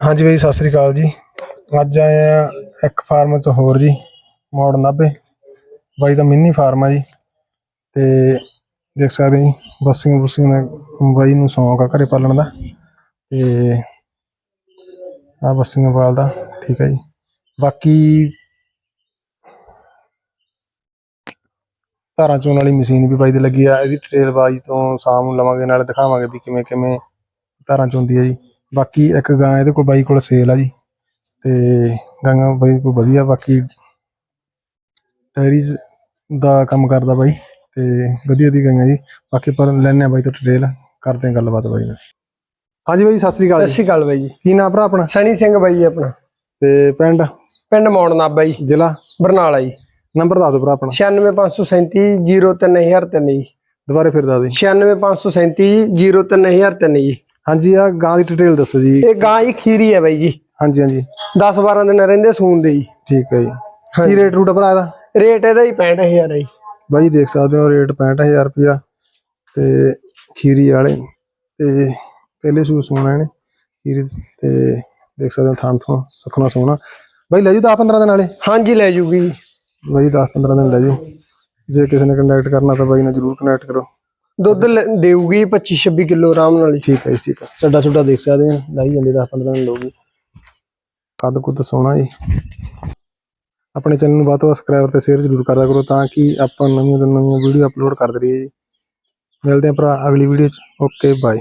ਹਾਂਜੀ ਬਾਈ, ਸਤਿ ਸ੍ਰੀ ਅਕਾਲ ਜੀ। ਅੱਜ ਆਏ ਆ ਇੱਕ ਫਾਰਮ ਚ ਹੋਰ ਜੀ, ਮੋੜ 90 ਬਾਈ ਦਾ ਮਿੰਨੀ ਫਾਰਮ ਆ ਜੀ। ਤੇ ਦੇਖ ਸਕਦੇ ਜੀ ਬੱਸਿੰਗ ਬੁਸਿੰਗ ਦਾ ਬਾਈ ਨੂੰ ਸ਼ੌਂਕ ਆ ਘਰੇ ਪਾਲਣ ਦਾ। ਤੇ ਆ ਬੱਸਿੰਗ ਪਾਲਦਾ, ਠੀਕ ਹੈ ਜੀ। ਬਾਕੀ ਧਾਰਾਂ ਚੋਣ ਵਾਲੀ ਮਸ਼ੀਨ ਵੀ ਬਾਈ ਦੇ ਲੱਗੀ ਆ ਇਹਦੀ ਟ੍ਰੇਲ ਬਾਈ ਤੋਂ ਸ਼ਾਮ ਨੂੰ ਲਵਾਂਗੇ ਨਾਲੇ ਦਿਖਾਵਾਂਗੇ ਵੀ ਕਿਵੇਂ ਕਿਵੇਂ ਧਾਰਾਂ ਚੋਂਦੀ ਆ ਜੀ। ਬਾਕੀ ਇੱਕ ਗਾਂ ਇਹਦੇ ਕੋਲ ਬਾਈ ਕੋਲ ਸੇਲ ਆ ਜੀ ਤੇ ਗਾਂਗਾ ਬਾਈ ਕੋਲ ਵਧੀਆ ਬਾਕੀ ਡਾਇਰੀਜ਼ ਦਾ ਕੰਮ ਕਰਦਾ ਬਾਈ ਤੇ ਵਧੀਆ ਦੀ ਗਾਂਗਾ ਜੀ। ਬਾਕੀ ਪਰ ਲੈਣੇ ਆ ਬਾਈ ਤੋਂ ਡਿਟੇਲ ਕਰਦੇ ਆ ਗੱਲਬਾਤ ਬਾਈ ਨਾਲ। ਹਾਂਜੀ ਬਾਈ ਸਤਿ ਸ੍ਰੀ ਅਕਾਲ ਸਤਿ ਸ਼੍ਰੀ ਅਕਾਲ ਬਾਈ ਜੀ। ਕੀ ਨਾਮ ਭਰਾ ਆਪਣਾ? ਸਣੀ ਸਿੰਘ ਬਾਈ ਜੀ ਆਪਣਾ। ਤੇ ਪਿੰਡ? ਪਿੰਡ ਮੌੜਨਾ ਬਾਈ। ਜ਼ਿਲ੍ਹਾ? ਬਰਨਾਲਾ ਜੀ। ਨੰਬਰ ਦੱਸ ਦਿਓ ਭਰਾ ਆਪਣਾ। 96537 03003 ਜੀ। ਦੁਬਾਰੇ ਫਿਰ ਦੱਸ ਦਿਓ 96537 03003 ਜੀ। ਹਾਂਜੀ ਆ ਗਾਂ ਦੀ ਡਿਟੇਲ ਦੱਸੋ ਜੀ। ਇਹ ਗਾਂ ਹੀ ਖੀਰੀ ਹੈ ਬਾਈ ਜੀ। ਹਾਂਜੀ ਹਾਂਜੀ। 10 12 ਦਿਨ ਰਹਿੰਦੇ ਸੂਣ ਦੇ ਜੀ। ਠੀਕ ਹੈ ਜੀ। ਕੀ ਰੇਟ ਰੂਟ ਭਰਾ ਇਹਦਾ? ਰੇਟ ਇਹਦਾ ਹੀ 65000 ਹੈ ਜੀ। ਬਾਈ ਦੇਖ ਸਕਦੇ ਹੋ ਰੇਟ 65000 ਰੁਪਇਆ। ਤੇ ਖੀਰੀ ਵਾਲੇ ਤੇ ਪਹਿਲੇ ਸੂ ਸੋਣਾ ਇਹਨੇ। ਖੀਰੀ ਤੇ ਦੇਖ ਸਕਦੇ ਹੋ ਥਾਂ ਤੋਂ ਸੁਖਣਾ ਸੋਣਾ ਬਾਈ ਲੈ ਜੂ 10 15 ਦਿਨ ਵਾਲੇ? ਹਾਂਜੀ ਲੈ ਜੂਗੀ ਜੀ। ਬਾਈ 10 15 ਦਿਨ ਲੈ ਜੂ ਜੇ ਕਿਸੇ ਨੇ ਕੰਟੈਕਟ ਕਰਨਾ ਤਾਂ ਬਾਈ ਨਾਲ ਜਰੂਰ ਕੰਟੈਕਟ ਕਰੋ। ਦੁੱਧ ਦੇਊਗੀ 25 26 ਕਿਲੋ ਆਰਾਮ ਨਾਲ ਠੀਕ ਹੈ ਜੀ ਠੀਕ ਹੈ। ਛੱਡਾ ਛੁੱਡਾ ਦੇਖ ਸਕਦੇ ਹੋ ਲਾਈ ਜਾਂਦੇ 10 15 ਦਿਨ ਲਊਗੀ ਕੱਦ ਕੁੱਦ ਸੋਣਾ ਜੀ। ਆਪਣੇ ਚੈਨਲ ਨੂੰ ਵੱਧ ਤੋਂ ਵੱਧ ਸਬਸਕ੍ਰਾਈਬਰ ਤੇ ਸ਼ੇਅਰ ਜ਼ਰੂਰ ਕਰਦਾ ਕਰੋ ਤਾਂ ਕਿ ਆਪਾਂ ਨਵੀਆਂ ਤੋਂ ਨਵੀਆਂ ਵੀਡੀਓ ਅਪਲੋਡ ਕਰਦੇ ਰਹੀਏ ਜੀ। ਮਿਲਦੇ ਹਾਂ ਭਰਾ ਅਗਲੀ ਵੀਡੀਓ 'ਚ। Okay bye